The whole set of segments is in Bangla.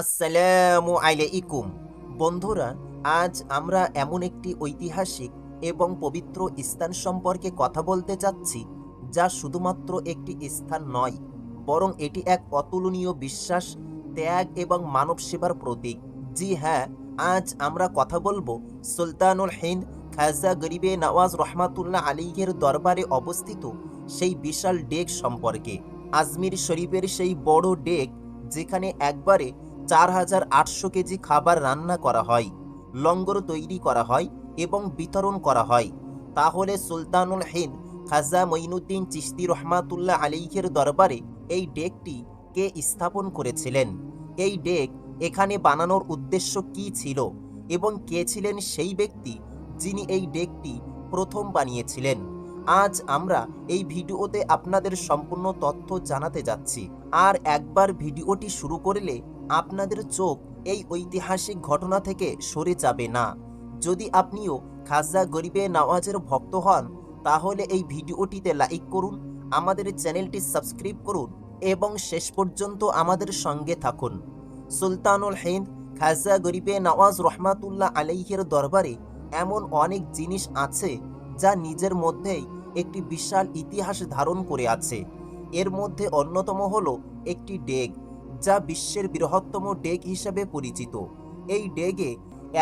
আসসালামু আলাইকুম। বন্ধুরা, আজ আমরা এমন একটি ঐতিহাসিক এবং পবিত্র স্থান সম্পর্কে কথা বলতে যাচ্ছি যা শুধুমাত্র একটি স্থান নয়, বরং এটি এক অতুলনীয় বিশ্বাস, ত্যাগ এবং মানব সেবার প্রতীক। জি হ্যাঁ আজ আমরা কথা বলব সুলতানুল হিন্দ খাজা গরিবে নওয়াজ রহমাতুল্লাহ আলীগের দরবারে অবস্থিত সেই বিশাল ডেক সম্পর্কে। আজমির শরীফের সেই বড় ডেক, যেখানে একবারে চার হাজার আটশো কেজি খাবার রান্না করা হয়, লঙ্গর তৈরি করা হয় এবং বিতরণ করা হয়। তাহলে সুলতানুল হিন্দ খাজা মঈনুদ্দিন চিস্তি রহমাতুল্লাহ আলীখের দরবারে এই ডেকটি কে স্থাপন করেছিলেন? এই ডেক এখানে বানানোর উদ্দেশ্য কি ছিল এবং কে ছিলেন সেই ব্যক্তি যিনি এই ডেকটি প্রথম বানিয়েছিলেন? আজ আমরা এই ভিডিওতে আপনাদের সম্পূর্ণ তথ্য জানাতে যাচ্ছি। আর একবার ভিডিওটি শুরু করলে আপনাদের চোখ এই ঐতিহাসিক ঘটনা থেকে সরে যাবে না। যদি আপনিও খাজা গরিবে নওয়াজের ভক্ত হন, তাহলে এই ভিডিওটিতে লাইক করুন, আমাদের চ্যানেলটি সাবস্ক্রাইব করুন এবং শেষ পর্যন্ত আমাদের সঙ্গে থাকুন। সুলতানুল হিন্দ খাজা গরিবে নওয়াজ রহমাতুল্লাহ আলাইহের দরবারে এমন অনেক জিনিস আছে যা নিজের মধ্যেই একটি বিশাল ইতিহাস ধারণ করে আছে। এর মধ্যে অন্যতম হল একটি ডেগ, যা বিশ্বের বৃহত্তম ডেগ হিসেবে পরিচিত। এই ডেগে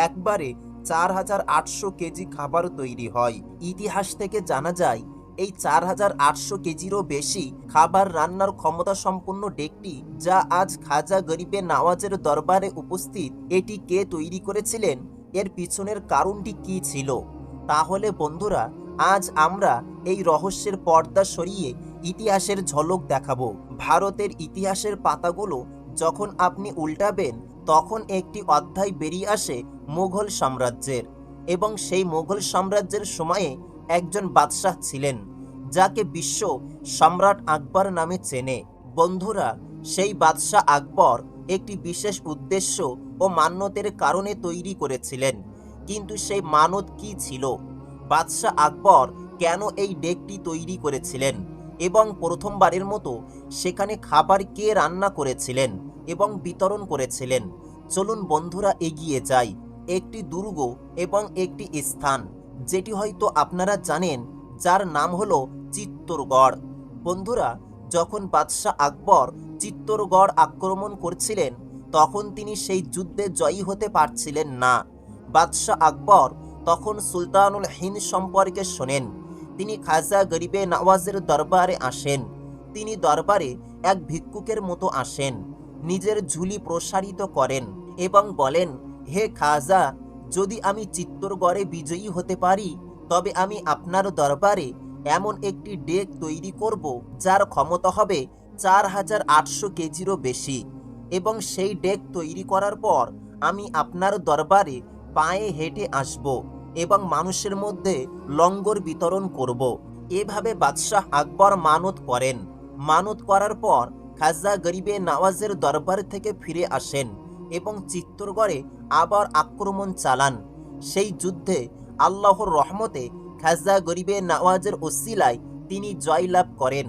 একবারে চার হাজার আটশো কেজি খাবার তৈরি হয়। ইতিহাস থেকে জানা যায়, এই চার হাজার আটশো কেজিরও বেশি খাবার রান্নার ক্ষমতা সম্পন্ন ডেকটি যা আজ খাজা গরিবে নওয়াজের দরবারে উপস্থিত এটি কে তৈরি করেছিলেন, এর পিছনের কারণটি কি ছিল? তাহলে বন্ধুরা আজ আমরা এই রহস্যের পর্দা সরিয়ে ইতিহাসের ঝলক দেখাবো। ভারতের ইতিহাসের পাতাগুলো যখন আপনি উল্টাবেন, তখন একটি অধ্যায় বেরিয়ে আসে মুঘল সাম্রাজ্যের এবং সেই মুঘল সাম্রাজ্যের সময়ে একজন বাদশাহ ছিলেন, যাকে বিশ্ব সম্রাট আকবর নামে চেনে। বন্ধুরা, সেই বাদশাহ আকবর একটি বিশেষ উদ্দেশ্য ও মান্যতের কারণে তৈরি করেছিলেন। কিন্তু সেই মানত কি ছিল? বাদশাহ আকবর কেন এই ডেকটি তৈরি করেছিলেন এবং প্রথমবারের মতো সেখানে খাবার কে রান্না করেছিলেন এবং বিতরণ করেছিলেন? চলুন বন্ধুরা এগিয়ে যাই। একটি দুর্গ এবং একটি স্থান, যেটি হয়তো আপনারা জানেন, যার নাম হলো চিত্তরগড়। বন্ধুরা, যখন বাদশাহ আকবর চিত্তরগড় আক্রমণ করছিলেন, তখন তিনি সেই যুদ্ধে জয়ী হতে পারছিলেন না। বাদশাহ আকবর তখন সুলতানুল হিন্দ সম্পর্কে শোনেন। তিনি খাজা গরিবে নওয়াজের দরবারে আসেন। তিনি দরবারে এক ভিক্ষুকের মতো আসেন। নিজের ঝুলি প্রসারিত করেন এবং বলেন, হে খাজা, যদি আমি চিত্তরগড়ে বিজয়ী হতে পারি, তবে আমি আপনার দরবারে এমন একটি ডেক তৈরি করব, যার ক্ষমতা হবে চার হাজার আটশো কেজিরও বেশি। এবং সেই ডেক তৈরি করার পর আমি আপনার দরবারে পায়ে হেঁটে আসব। এবং মানুষের মধ্যে লঙ্গর বিতরণ করব। এভাবে বাদশাহ আকবর মানত করেন। মানত করার পর খাজা গরিবে নওয়াজের দরবার থেকে ফিরে আসেন এবং চিত্তরগড়ে আবার আক্রমণ চালান। সেই যুদ্ধে আল্লাহর রহমতে খাজা গরিবে নওয়াজের ওসিলায় তিনি জয়লাভ করেন।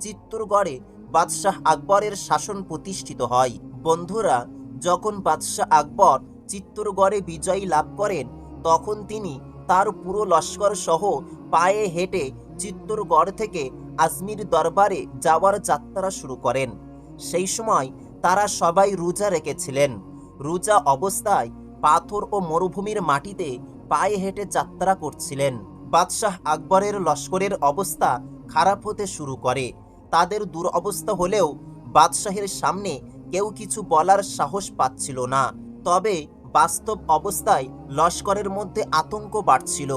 চিত্তরগড়ে বাদশাহ আকবরের শাসন প্রতিষ্ঠিত হয়। বন্ধুরা, যখন বাদশাহ আকবর চিত্তরগড়ে বিজয় লাভ করেন তখন তিনি তার পুরো লস্কর সহ পায়ে হেঁটে চিত্তরগড় থেকে আজমির দরবারে যাওয়ার যাত্রা শুরু করেন। সেই সময় তারা সবাই রোজা রেখেছিলেন। রোজা অবস্থায় পাথর ও মরুভূমির মাটিতে পায়ে হেঁটে যাত্রা করছিলেন। বাদশাহ আকবরের লস্করের অবস্থা খারাপ হতে শুরু করে। তাদের দুরবস্থা হলেও বাদশাহের সামনে কেউ কিছু বলার সাহস পাচ্ছিল না। তবে বাস্তব অবস্থায় লস্করের মধ্যে আতঙ্ক বাড়ছিল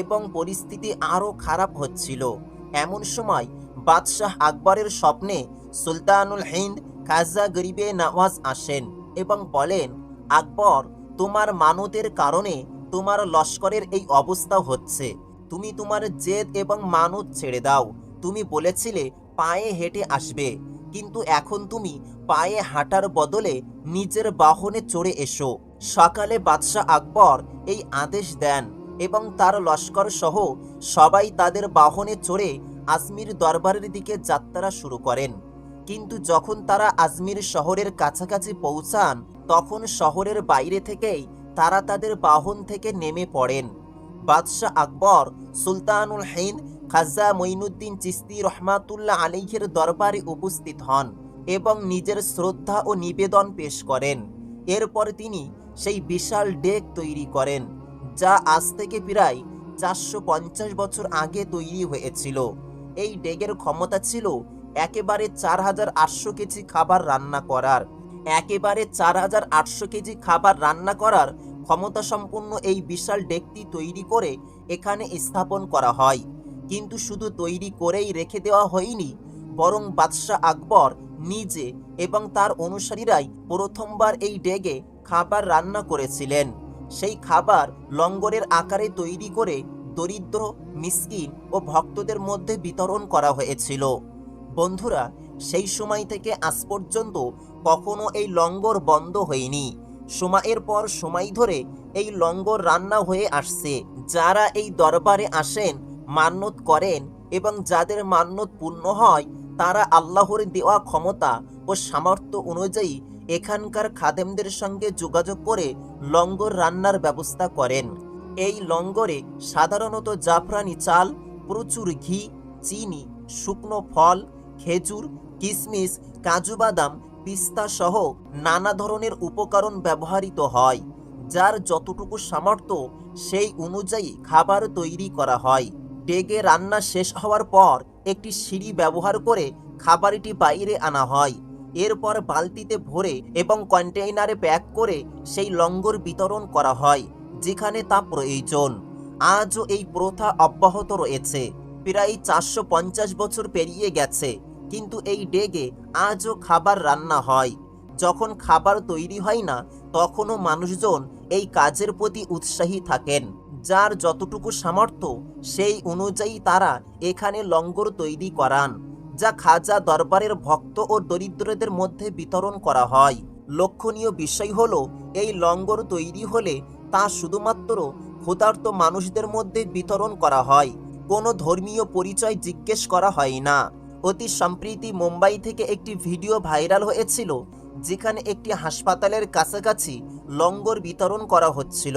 এবং পরিস্থিতি আরও খারাপ হচ্ছিল। এমন সময় বাদশাহ আকবরের স্বপ্নে সুলতানুল হিন্দ খাজা গরিবে নওয়াজ আসেন এবং বলেন, আকবর, তোমার মানতের কারণে তোমার লস্করের এই অবস্থা হচ্ছে। তুমি তোমার জেদ এবং মানত ছেড়ে দাও। তুমি বলেছিলে পায়ে হেঁটে আসবে, কিন্তু এখন তুমি পায়ে হাঁটার বদলে নিজের বাহনে চড়ে এসো। সকালে বাদশাহ আকবর এই আদেশ দেন এবং তার লস্কর সহ সবাই তাদের বাহনে চড়ে আজমির দরবারের দিকে যাত্রা শুরু করেন। কিন্তু যখন তারা আজমির শহরের কাছাকাছি পৌঁছান, তখন শহরের বাইরে থেকেই তারা তাদের বাহন থেকে নেমে পড়েন। বাদশাহ আকবর, সুলতানুল হিন্দ খাজা মঈনুদ্দিন চিস্তি রহমাতুল্লাহ আলিহের দরবারে উপস্থিত হন এবং নিজের শ্রদ্ধা ও নিবেদন পেশ করেন। এরপর তিনি সেই বিশাল ডেক তৈরি করেন, যা আজ থেকে প্রায় চারশো পঞ্চাশ বছর আগে তৈরি হয়েছিল। এই ডেগের ক্ষমতা ছিল একেবারে চার হাজার আটশো কেজি খাবার রান্না করার। একেবারে চার হাজার আটশো কেজি খাবার রান্না করার ক্ষমতা সম্পন্ন এই বিশাল ডেকটি তৈরি করে এখানে স্থাপন করা হয়। কিন্তু শুধু তৈরি করেই রেখে দেওয়া হয়নি, বরং বাদশাহ আকবর নিজে এবং তার অনুসারীরাই প্রথমবার এই ডেগে খাবার রান্না করেছিলেন। সেই খাবার লঙ্গরের আকারে তৈরি করে দরিদ্র, মিসকিন ও ভক্তদের মধ্যে বিতরণ করা হয়েছিল। বন্ধুরা, সেই সময় থেকে আজ পর্যন্ত কখনো এই লঙ্গর বন্ধ হয়নি। সময়ের পর সময় ধরে এই লঙ্গর রান্না হয়ে আসছে। যারা এই দরবারে আসেন মান্যত করেন এবং যাদের মান্যত পূর্ণ হয়, তারা আল্লাহর দেওয়া ক্ষমতা ও সামর্থ্য অনুযায়ী এখানকার খাদেমদের সঙ্গে যোগাযোগ করে লঙ্গর রান্নার ব্যবস্থা করেন। এই লঙ্গরে সাধারণত জাফরানি চাল, প্রচুর ঘি, চিনি, শুকনো ফল, খেজুর কিশমিশ কাজু বাদাম, পিস্তা সহ নানা ধরনের উপকরণ ব্যবহৃত হয়, যার যতটুকু সামর্থ্য সেই অনুযায়ী খাবার তৈরি করা হয়। ডেগে রান্না শেষ হওয়ার পর একটি সিঁড়ি ব্যবহার করে খাবারটি বাইরে আনা হয়। এরপর বালতিতে ভরে এবং কন্টেইনারে প্যাক করে সেই লঙ্গর বিতরণ করা হয়, যেখানে তা প্রয়োজন। আজও এই প্রথা অব্যাহত রয়েছে। প্রায় চারশো পঞ্চাশ বছর পেরিয়ে গেছে, কিন্তু এই ডেগে আজও খাবার রান্না হয়। যখন খাবার তৈরি হয় না, তখনও মানুষজন এই কাজের প্রতি উৎসাহী থাকেন। যার যতটুকু সামর্থ্য, সেই অনুযায়ী তারা এখানে লঙ্গর তৈরি করান। যা খাজা দরবারের ভক্ত ও দরিদ্রদের মধ্যে বিতরণ করা হয়। লক্ষণীয় বিষয় হল, এই লঙ্গর তৈরি হলে তা শুধুমাত্র ক্ষুধার্ত মানুষদের মধ্যে বিতরণ করা হয়। কোনো ধর্মীয় পরিচয় জিজ্ঞেস করা হয় না। অতি সম্প্রীতি মুম্বাই থেকে একটি ভিডিও ভাইরাল হয়েছিল, যেখানে একটি হাসপাতালের কাছাকাছি লঙ্গর বিতরণ করা হচ্ছিল।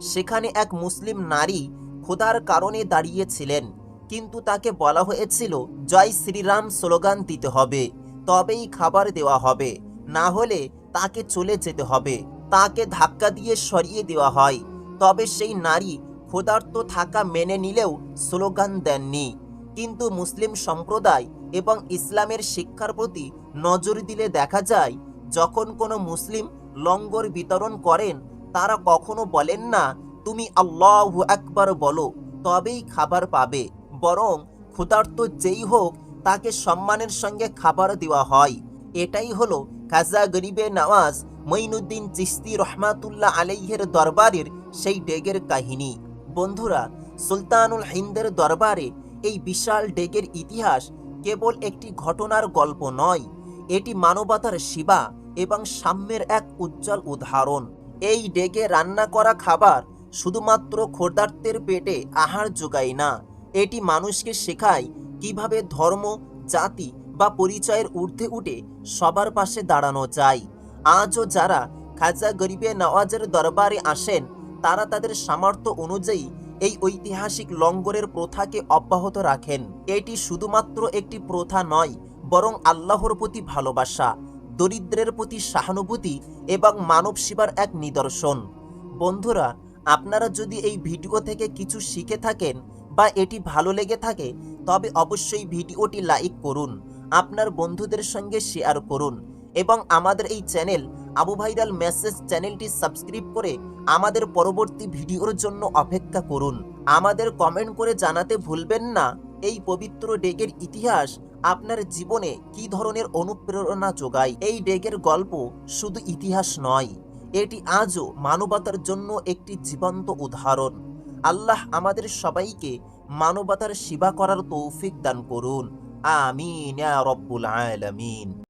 সেখানে এক মুসলিম নারী ক্ষুধার কারণে দাঁড়িয়েছিলেন। কিন্তু তাকে বলা হয়েছিল, জয় শ্রীরাম স্লোগান দিতে হবে, তবেই খাবার দেওয়া হবে। না হলে তাকে চলে যেতে হবে। তাকে ধাক্কা দিয়ে সরিয়ে দেওয়া হয়। তবে সেই নারী ক্ষুধার্ত থাকা মেনে নিলেও স্লোগান দেননি। কিন্তু মুসলিম সম্প্রদায় এবং ইসলামের শিক্ষার প্রতি নজর দিলে দেখা যায়, যখন কোনো মুসলিম লঙ্গর বিতরণ করেন, তারা কখনো বলেন না, তুমি আল্লাহ একবার বলো, তবেই খাবার পাবে। বরং ক্ষুধার্ত যেই হোক, তাকে সম্মানের সঙ্গে খাবার দেওয়া হয়। এটাই হলো খাজা গরিবে নওয়াজ মঈনুদ্দিন চিস্তি রহমাতুল্লাহ আলাইহের দরবারের সেই ডেগের কাহিনী। বন্ধুরা, সুলতানুল হিন্দের দরবারে এই বিশাল ডেগের ইতিহাস কেবল একটি ঘটনার গল্প নয়, এটি মানবতার সেবা এবং সাম্যের এক উজ্জ্বল উদাহরণ। এই ডেগে রান্না করা খাবার শুধুমাত্র ক্ষুধার্তের পেটে আহার যোগায় না এটি মানুষকে শেখায় কীভাবে ধর্ম, জাতি বা পরিচয়ের ঊর্ধ্বে উঠে সবার পাশে দাঁড়ানো যায়। আজও যারা খাজা গরিবে নওয়াজের দরবারে আসেন, তারা তাদের সামর্থ্য অনুযায়ী এই ঐতিহাসিক লঙ্গরের প্রথাকে অব্যাহত রাখেন। এটি শুধুমাত্র একটি প্রথা নয়, বরং আল্লাহর প্রতি ভালোবাসা, দরিদ্রের প্রতি সহানুভূতি এবং মানব সেবার এক নিদর্শন। বন্ধুরা, আপনারা যদি এই ভিডিও থেকে কিছু শিখে থাকেন বা এটি ভালো লেগে থাকে, তবে অবশ্যই ভিডিওটি লাইক করুন, আপনার বন্ধুদের সঙ্গে শেয়ার করুন এবং আমাদের এই চ্যানেল আবু ভাইরাল মেসেজ চ্যানেলটি সাবস্ক্রাইব করে আমাদের পরবর্তী ভিডিওর জন্য অপেক্ষা করুন। আমাদের কমেন্ট করে জানাতে ভুলবেন না। এই পবিত্র ডেগের ইতিহাস আপনার জীবনে কি ধরনের অনুপ্রেরণা যোগায়? এই ডেগের গল্প শুধু ইতিহাস নয়, এটি আজও মানবতার জন্য একটি জীবন্ত উদাহরণ। আল্লাহ আমাদের সবাইকে মানবতার সেবা করার তৌফিক দান করুন। আমিন রব্বুল আলামিন।